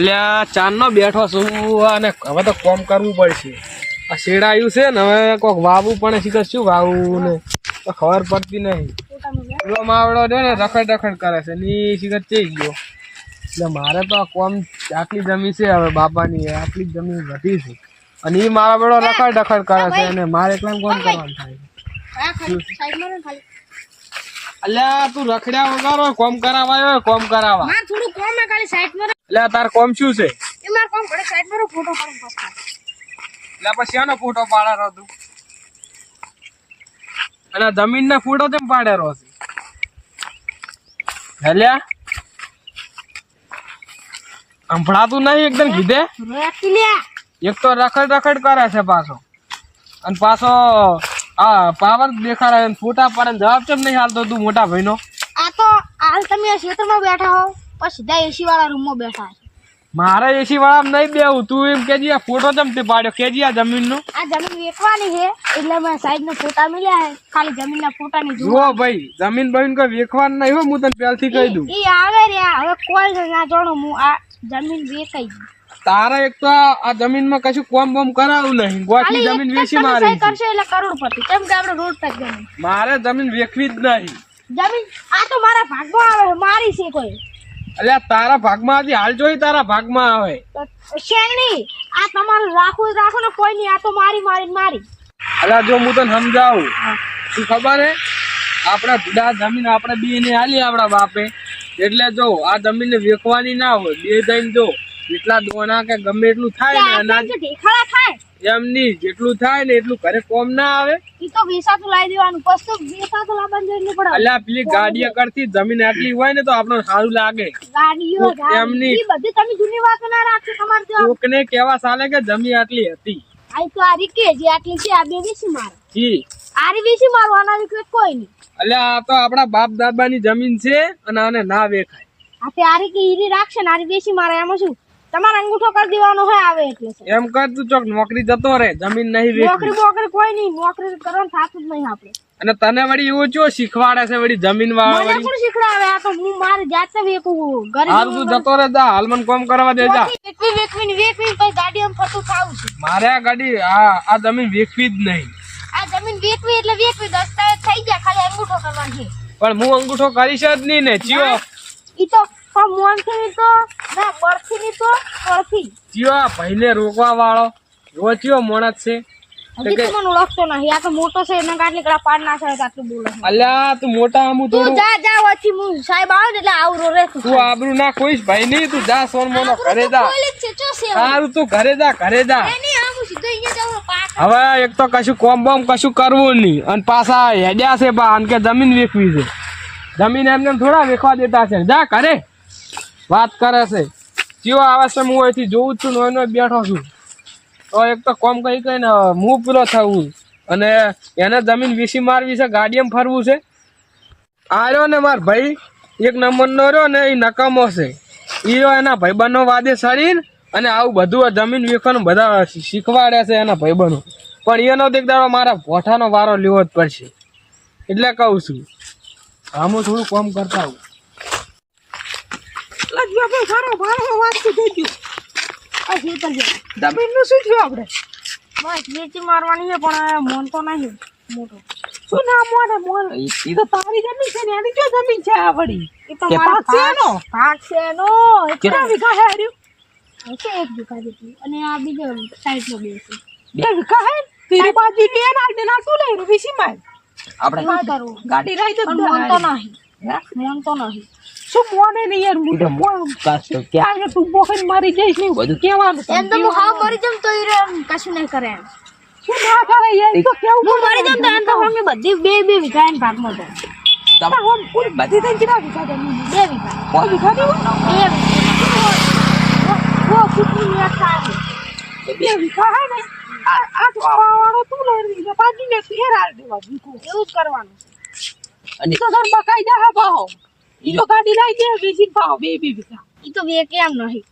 અલ્યા ચાંદનો બેઠો છું અને હવે તો કોમ કરવું પડશે. આ શેડાયું છે ને હવે કોક વાવવું પણ શીખે શું વાવવું ને? તો ખબર પડતી નહીં. પેલો માવડો છે ને રખડ રખડ કરે છે. ની શીખર ચઈ ગયો. એટલે મારે તો આ કોમ આટલી જમીન છે હવે બાપાની આટલી જમીન વધી છે. અને એ મારા બેડો રખડ રખડ કરે છે અને મારે એકલા કોમ કરવાનું થાય અલ્યા તું રખડ્યા વગર કોમ કરાવાયો કોમ કરાવા. થોડું કોમ ખાલી સાઈડ એટલે તાર કોમ શું છે? એ માર કોમ પડે સાઈડ મારો ફોટો પાડો પાછા એટલે પછી આનો ફોટો પાડેલો તું? અને જમીન ના ફોટો કેમ પાડેલો છે? હેલ્યા? સંભળાતું નહીં એકદમ કીધે? એક તો રખડ રખડ કરે છે પાછો. અને પાછો આ પાવર દેખાડે ફોટા પાડે જવાબ કેમ નહીં હાલતો તું મોટા ભાઈનો? આ તો હાલ તમે ક્ષેત્રમાં બેઠા હો. પછી સીધા એસી વાળા રૂમમાં બેઠા છે. મારે એસી વાળા નહીં બેવું તું એમ કેજી આ ફોટો કેમ તે પાડ્યો? કેજી આ જમીનનું આ જમીન વેચવાની છે એટલે મેં સાઈડ ના ફોટા મળ્યા છે. ખાલી જમીન ના ફોટા ની જુઓ ભાઈ જમીન બમીન કોઈ વેખવાનું નહીં હો હું તને પહેલથી કહી દઉં. એ આવે રે હવે કોઈ ના જાણો હું આ જમીન વેચાઈ ગઈ. તારે એક તો આ જમીનમાં કશું કોમ બોમ કરાવું નહીં. ગોઠની જમીન વેચી મારી કરશો એટલે કરોડપતિ. કેમ કે આપણે રોડ પર જમીન. મારે જમીન વેચવી જ નહીં. જમીન આ તો મારા ભાગમાં આવે મારી છે કોઈ. એટલે તારા ભાગમાં હતી હાલ જોઈ તારા ભાગમાં આવે. તો આ તમારું રાખવું રાખો ને કોઈ નહીં આ તો મારી મારી મારી. એટલે જો હું તને સમજાવું શું ખબર હે? આપણા બુઢા જમીન આપણે બે ને હાલી આપણા બાપે. એટલે જો આ જમીન વેચવાની ના હોય બે જઈને જો એટલા દોના કે ગમે એટલું થાય ને અનાજ. થાય એમની જેટલું થાય ને એટલું ઘરે કોમ ના આવે. ઈ તો વિસા તો લાવી દેવાનું બસ તો વેસાતું લાવવાની જરૂર નહીં પડે. અલ્યા પેલી ગાડીઓ કરતી જમીન આટલી હોય ને તો આપણને સારું લાગે. ગાડીઓ એમની- બધી તમે જૂની વાતો ના રાખો તમારે ત્યાં કોકને કેવા ચાલે કે જમીન આટલી હતી. આ તો આ રીકે જે આટલી છે આ બે વેસી માર. જી. આરી વેસી મારવાના કોઈ નહીં. અલ્યા આ તો આપણા બાપ દાદાની જમીન છે અને આને ના વેખાય. આ તે આરી કે ઈરી રાખશે ને આરી વેસી મારે એમાં શું? તમારે અંગૂઠો કરી દેવાનો હોય આવે એટલે એમ કર તું ચોક નોકરી જતો રે જમીન નહીં નોકરી બોકરી કોઈ નહીં નોકરી કરવાનું થતું જ નહીં આપણે. અને તને વળી એવું ચો શીખવાડે છે વળી જમીન વાળા? મને કોણ શીખડાવે આ તો હું મારી જાતે વેકું ગરીબ હાલ તું જતો રે જા હાલ મને કોમ કરવા દે જા. વેકવી વેકવી વેકવી પછી ગાડી આમ ફરતું ખાવું છે. મારે આ ગાડી આ આ જમીન વેકવી જ નહીં. આ જમીન વેકવી એટલે વેકવી દસ્તાવેજ થઈ ગયા ખાલી અંગૂઠો કરવાનો છે. પણ હું અંગૂઠો કરીશ જ નહીં ને ચિયો. ઈ તો પણ મોનથી તો ના તો ચિયો ભાઈને રોકવા વાળો. જો ચિયો મોણસ છે. હજી તો મને ઓળખતો આ તો મોટો છે એના કડા પાડ ના થાય આટલું બોલે અલ્યા તું મોટા આમું થોડું જા જા વચ્ચે હું સાહેબ આવે એટલે આવરો રે તું. તું આબરૂ ના કોઈશ ભાઈ નહીં તું જા સોન મોનો ઘરે જા. સારું તું ઘરે જા ઘરે જા. હવે એક તો કશું કોમ બોમ કશું કરવું નહીં. અને પાછા હેડ્યા છે બા કે જમીન વેચવી છે. જમીન એમને થોડા વેચવા દેતા છે. જા ઘરે. વાત કરે છે. ચિયો આવે છે હું અહીંથી જોઉં છું ને એનો બેઠો છું. તો એક તો કોમ કઈ કઈ ને હું પૂરો થવું. અને એને જમીન વીસી મારવી છે, ગાડીએમ ફરવું છે. આવ્યો ને માર ભાઈ, એક નંબરનો રહ્યો ને એ નકામો છે. એ એના ભાઈબંધનો વાદે સડીને અને આવું બધું જમીન વેચવાનું બધા શીખવાડે છે એના ભાઈબંધો. પણ એનો દેખદાડો મારા પોઠાનો વારો લેવો જ પડશે. એટલે કહું છું. આમાં થોડું કોમ કરતા હું સારો ભાડો વાંચતું થઈ ગયું? આ શીતલ છે જમીનનું શું થયું આપણે? બસ વેચી મારવાની છે પણ મોન તો નહીં મોટો. શું નામ મોને? મોન ઈ તો તારી જમીન છે ને એની જો જમીન છે આ વળી? એ તો કે છે એનો? ભાગ છે એનો. કેટલા વીઘા હે હાર્યું હશે એક વીઘા જેટલું. અને આ બીજો સાઈડનો બે છે. બે વીઘા હે? તેરી બાજુ બે નાખ દે ના શું લઈ રહ્યું? વીસી માં આપણે ગાડી રાઈ તો મોન તો નહીં. મોન તો નહીં. શું મોને નહીં યાર હું તો કાશ તો બોકન મારી જઈશ નહીં બધું કેવાનું એમ તો હું હાવ મરી જાઉં તો ઈ રે કશું નહીં કરે એમ. શું ના કરે યાર તો કેવું હું મરી જાઉં તો એમ તો અમે બધી બે બે વીઘા એને ભાગમાં તો તારા હોમ પૂરી બધી તને કેટલા વીઘા બે વીઘા. બે વીઘા. નહીં બે વીઘા કુટની મેં ખાય બે વીઘા હે ને આ આ તો વાળો તું લઈ રહી બાજુ ને ફેર આલ દેવા એવું જ કરવાનું. અને તો સર બકાઈ જા ભાવ ઈ તો ગાડી લઈ દે વીસી ભાવ બે બે વીઘા. ઈ તો બે કેમ નહીં.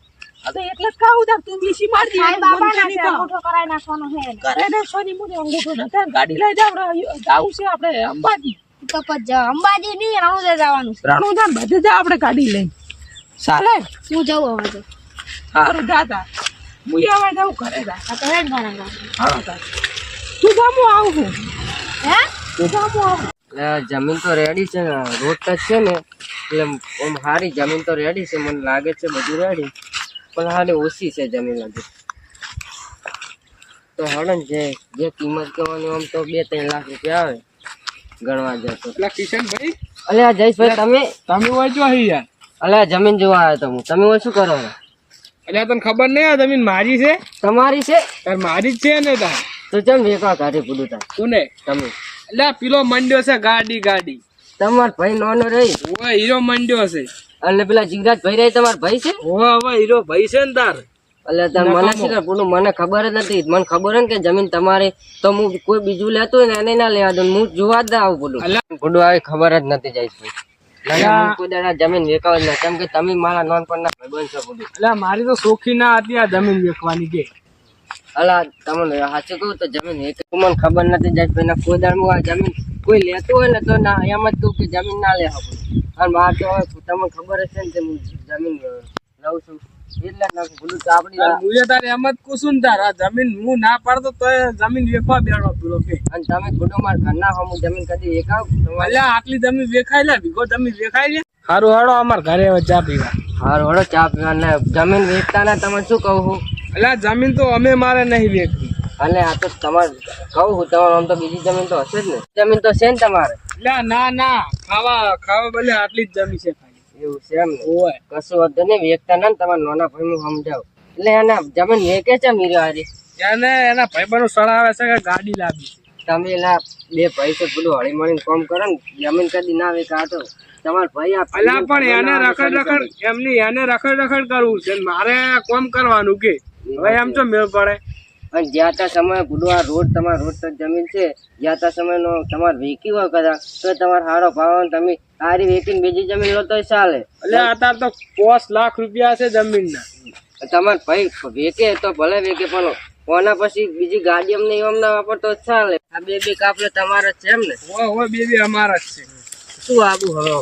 તો એટલે જ કહું તાર તું વીસી માર દે બાબા ના છે અંગૂઠો કરાય નાખવાનો હે એને. કરે. ને સોની મુને અંગૂઠો નતા ગાડી લઈ જાવ જાવું છે આપણે અંબાજી. તો પછી જા- અંબાજી નહીં રણુજા જવાનું છે. રણુજાન બધે જા આપણે ગાડી લઈ ચાલે હું જાઉં હવે તો. સારું દાદા હું હવે જાઉં ઘરે જા. તો હેડ ઘરે હા તું જામું આવું છું. હે? તું જામું આવું એટલે જમીન તો રેડી છે ને રોડ ટચ છે ને એટલે આમ સારી જમીન તો રેડી છે મને લાગે છે બધું રેડી પણ હાલે ઓછી છે જમીન હજી. તો હડે ને જે જે કિંમત કહેવાની આમ તો બે ત્રણ લાખ રૂપિયા આવે ગણવા જશો તો. એટલે કિશનભાઈ અલે આ જયેશભાઈ તમે? તમે હોય જો અહીં યાર. આ જમીન જોવા આવ્યો તો હું તમે હોય શું કરો? છો? એટલે તને ખબર નહીં આ જમીન મારી છે? તમારી છે? તાર મારી જ છે ને તાર. તો ચમ વેકા કાઢી પૂરું થાય કોને? તમે. એટલે પેલો મંડ્યો છે ગાડી ગાડી. તમાર ભાઈ નોનો રહી. ઓય હીરો મંડ્યો છે. અને પેલા જીગરાજ ભાઈ રહી તમાર ભાઈ છે? ઓય હવે હીરો ભાઈ છે ને તાર. એટલે તમે મને છે પૂરું મને ખબર જ નથી. મને ખબર ને કે જમીન તમારે. તો હું કોઈ બીજું લેતું હોય ને એને ના લેવા દઉં. હું જોવા જ ના આવું પૂરું પૂરું આવી ખબર જ નથી જાય હું કોઈ દાડા જમીન વેકાવ જ કેમ કે તમે મારા નાનપણના ભાઈબંધ છો એટલે મારી તો સોખી ના હતી આ જમીન વેચવાની કે. અલા તમને સાચું કહું તો જમીન મને ખબર નથી જાય પેલા કોઈ દાડ આ જમીન કોઈ લેતું હોય ને તો ના એમ જ કહું કે જમીન ના લે પૂરું અને મારે તો તમને ખબર હશે ને કે હું જમીન લઉં છું. એટલે જ ભૂલું તો આપણી અને તારે એમ જ કુસુમ તાર આ જમીન હું ના પાડતો તો જમીન વેખવા પેલો કે. અને તમે ખુદો મારા ઘરના હો હું જમીન કદી તમારે અલ્યા આટલી જમીન વેખાઈ લે વીઘો જમીન વેખાઈ લે. સારું હાડો અમાર ઘરે ચા પીવા. હારું હળો ચા પીવા. ને જમીન વેચતા ને તમે શું કહું છું? અલ્યા જમીન તો અમે મારે નહીં વેચવી. અને આ તો તમારે કહું હું તમારે આમ તો બીજી જમીન તો હશે જ ને. જમીન તો છે ને તમારે. એટલે ના ના ખાવા ખાવા ભલે આટલી જ જમીન છે ખાલી એવું છે એમ ને. કશું વધુ નહીં વેચતા ના તમારા નાના ભાઈ હું સમજાવ. એટલે એના જમીન વેચે છે મીરો હારી? એને એના ભાઈબંધો સળાવે છે કે ગાડી લાવી તમે એલા બે ભાઈ છે બધું હળી મળીને કામ કરો ને. જમીન કદી ના વેચા તો તમારા ભાઈ આ અલ્યા પણ એને રખડ રખડ એમની એને રખડ રખડ કરવું છે. ને મારે કોમ કરવાનું કે. હવે એમ તો મેળ પડે. અને જ્યાં ત્યાં સમયે ગુડવા આ રોડ તમારા રોડ તો જમીન છે જ્યાં ત્યાં સમયનો તમારે વેકી હોય કદાચ તો તમારે સારો ભાવ આવે તમે સારી વેકીને બીજી જમીન લો તોય ચાલે. એટલે અત્યારે તો પોસ લાખ રૂપિયા છે જમીનના. તમારે ભાઈ વેકે તો ભલે વેકે પણ કોના પછી બીજી ગાડી અમને એમ ના વાપરતો ચાલે. આ બે બે કાપલે તમારે છે એમ ને? ઓય ઓય બે બે અમારા જ છે. શું આવું હવે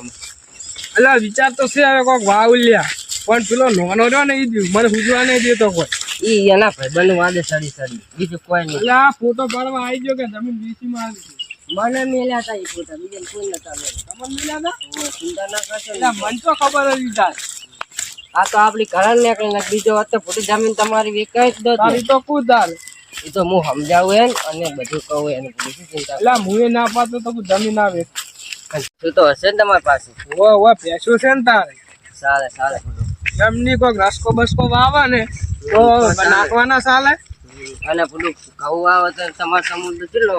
એટલે વિચાર તો છે હવે કોઈક વાવ લ્યા પણ પેલો નાનો રહ્યો ને એ મને સૂચવા નહીં દેતો કોઈ. ઈ એના ભાઈ વાદે સડી સડી. બીજું કોઈ નહીં. આ ફોટો પાડવા આવી ગયો કે જમીન બીસી માં આવી મને મેલ્યા હતા એ ફોટા બીજું કોઈ નતા મેલ્યા. તમને મિલ્યા હતા ચિંતા ના. કરશો મને તો ખબર હતી તાર આ તો આપણી ઘરણ નીકળી ને બીજો હતો તો ફોટી જમીન તમારી વેચાઈ જ દો તારી તો કુદાર એ તો હું સમજાવું એમ અને બધું કહું એને બીજી ચિંતા? એટલે મુએ ના પાતો તો જમીન જમીન વેચ તું તો હશે ને તમારી પાસે. ઓ ઓ ભેંસો છે ને તારે. ચાલે ચાલે એમની કોઈક રસકો બસકો વાવે ને તો નાખવાના ચાલે અને પેલું ઘઉં આવે તો તમારે સમુદ્ર કેટલો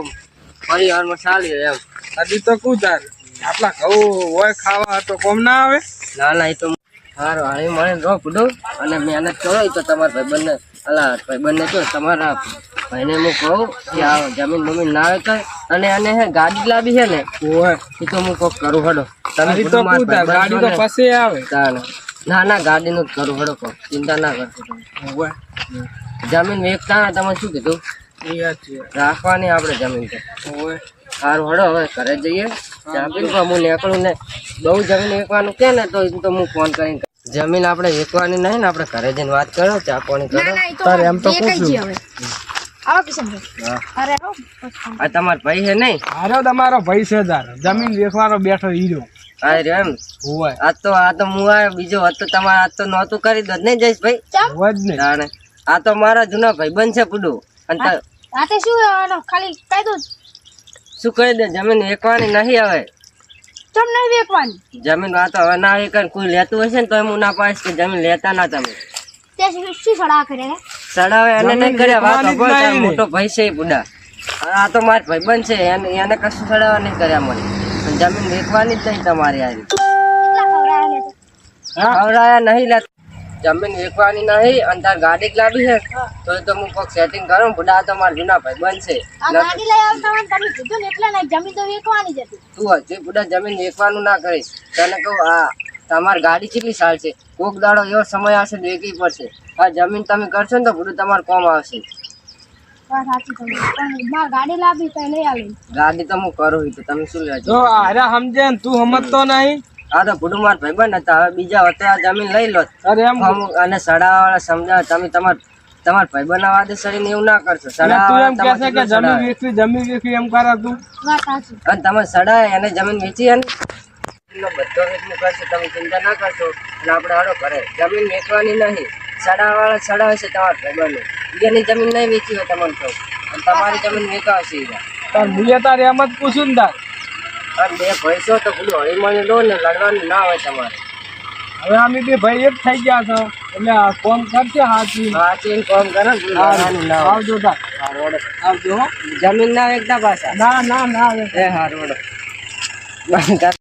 પરિવારમાં ચાલી એમ. હજી તો કુદાર આટલા ઘઉં હોય ખાવા તો કોમ ના આવે? ના ના એ તો સારું હાલી મળે રહો પૂડું અને મહેનત કરો તો તમારા ભાઈબંધને અલા ભાઈબંધને તો તમારા ભાઈને હું કહું કે આ જમીન બમીન ના આવે તો અને અને હે ગાડી લાવી છે ને એ તો હું કોક કરું હડો. તમે તો ગાડી તો પછી આવે. તાને. ના ના ગાડીનું જ કરું હડો કહો. ચિંતા ના કરશો તમે. જમીન વેચતા ના તમે શું કીધું? એ વાત છે. રાખવાની આપણે જમીન તો સારું હડો હવે ઘરે જઈએ. જમીન પણ હું નીકળું ને. બહુ જમીન વેચવાનું કે ને તો તો હું ફોન કરીને જમીન આપણે વેચવાની નહીં ને આપણે ઘરે જઈને વાત કરો ચા પાણી કરો. ના ના તારે એમ તો પૂછ્યું. છે હવે. આવો કિશનભાઈ હા. અરે આવો. પછી આ તમારા ભાઈ છે નહીં? તમારો ભાઈ છે જમીન વેચવાનો બેઠો હીરો. આ રહ્યો એમ ઓય આ તો આ તો હું બીજો હતો તમારે આ તો નહોતું કરી દો. નહીં જઈશ ભાઈ? જ ને જાણે આ તો મારા જૂના ભાઈબંધ છે પૂડું. અને તા- રાતે શું આનો ખાલી કહી દો. શું કહી દે? જમીન એકવાની નહીં હવે. નહીં વેકવાની જમીન આ તો હવે ના વેચાય કોઈ લેતું હશે ને તો હું ના પાડીશ કે જમીન લેતા ના તમે. તે શું સડા કરે? સડાવે એને નહીં કર્યા વાત. મોટો ભાઈ છે બુડા આ તો મારો ભાઈબંધ છે એને એને કશું સડાવવા નહીં કર્યા મને. જમીન વેચવાની જ નહીં તમારી આ કેટલા ખવડાયા નહીં લે. જમીન વેચવાની નહીં અને તાર ગાડી જ લાવી છે. તો તો હું કોઈક સેટિંગ કરું બુડા આ તો મારા જૂના ભાઈ બનશે. ગાડી લઈ આવતા હોય ને તમે કીધું ને એટલે નહીં જમીન તો વેચવાની જ હતી. તું હજી બુડા જમીન વેચવાનું ના કરીશ તને કહું આ તમારી ગાડી કેટલી સાલ છે. કોક દાડો એવો સમય આવશે વેચવી પડશે. આ જમીન તમે કરશો ને તો બધું તમારે કોમ આવશે વાત સાચી તમે પણ મારે ગાડી તો લઈ આવી ગાડી તો હું કરું તો તમે શું લેજો? જો સમજે ને તું સમજતો નહીં. આ તો ભૂડું માર ભાઈબંધ હતા હવે બીજા હોતે આ જમીન લઈ લો. અરે એમ અને સડાવાળા સમજાવે તમે તમાર તમાર ભાઈબંધના વાદે સડીને એવું ના કરશો. એટલે તું એમ કે છે કે જમીન વેચવી જમીન વેચવી એમ કરે તું. અને તમે સડાય એને જમીન વેચી અને બધો વેચવું કરશો તમે ચિંતા ના કરશો. અને આપણે હાડો કરે જમીન વેચવાની નહીં. સડાવાળા સાડા હશે તમારા ભાઈબંધને બીજાની જમીન નહીં વેચી હોય તમને તો. અને તમારી જમીન વેચાવશે. તાર મુએ તારે એમ જ પૂછ્યું ને તાર. તાર બે પૈસો તો પેલું હળીમળી લો ને લડવાનું ના હોય તમારે. હવે અમે બે ભાઈ એક થઈ ગયા છો. એટલે કોમ કરશે હાચી હાચી કોમ કરે આવજો તાર. હારું હેડો. આવજો જમીન ના વેચતા પાછા. ના ના ના એ હારું હેડો. બંધ